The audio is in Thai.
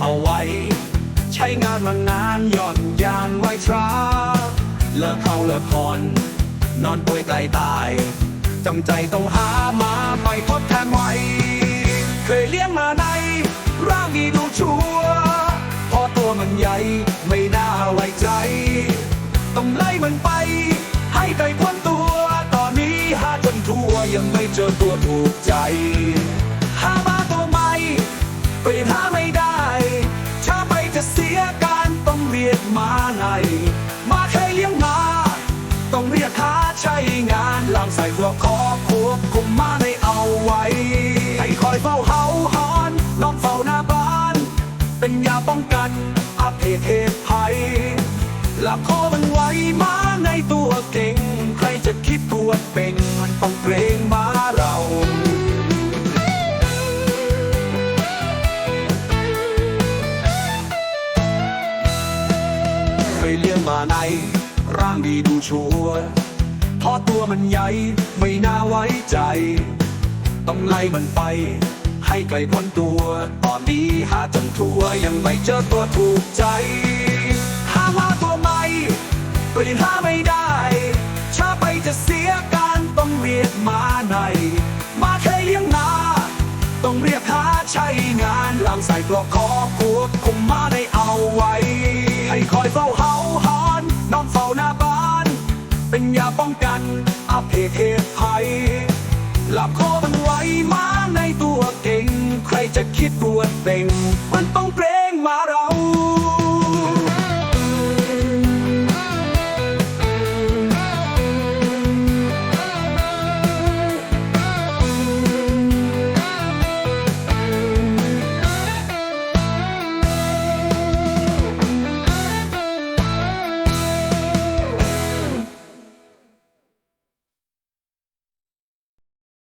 เอาไว้ ใช้งานมานานหย่อนยานไว้ทราเลิกเข้าเลิกผ่อน นอนป่วยใกล้ตายจำใจต้องหามาไปทดแทนไว้ เคยเลี้ยงมาใน ร่างดีดูชัวร์พอตัวมันใหญ่ไม่น่าไว้ใจ ต้องไล่มันไป ให้ไกลพ้นตัว ตอนนี้หาจนทั่วยังไม่เจอตัวถูกใจ หามาตัวใหม่ก็ยังหาไม่ได้ มาไงมาเคยเลี้ยงมา ต้องเรียกหาใช้งานลามใส่หัวคอควบคุมมาในเอาไว้ ให้คอยเฝ้าเฮาหอนนอนเฝ้าหน้าบ้าน เป็นยาป้องกันอาเพศเหตุภัยหลับคอมันไว้มาในตัวเก่ง ใครจะคิดตัวเป็นมันต้องเกรง ยเลี้ยงมาใน ร่างดีดูชัวร์เพราะตัวมันใหญ่ ไม่น่าไว้ใจ ต้องไล่มันไป ให้ไกลพ้นตัว ตอนนี้หาจนทั่วยังไม่เจอตัวถูกใจ หามาตัวใหม่ก็ยังหาไม่ได้ช้าไปจะเสียการต้องเรียกมาใน มาเคยเลี้ยงนาต้องเรียกหาใช้งานลำใส่ปลอกคอควบคุมมาได้เอาไว้ ให้คอยเฝ้าเฮาหอนนอนเฝ้าหน้าบ้าน เป็นยาป้องกันอาเพศเหตุภัย หลับคอมันไว้มาในตัวเก่ง ใครจะคิดปวดเป่งมันต้องเปรงมาเรา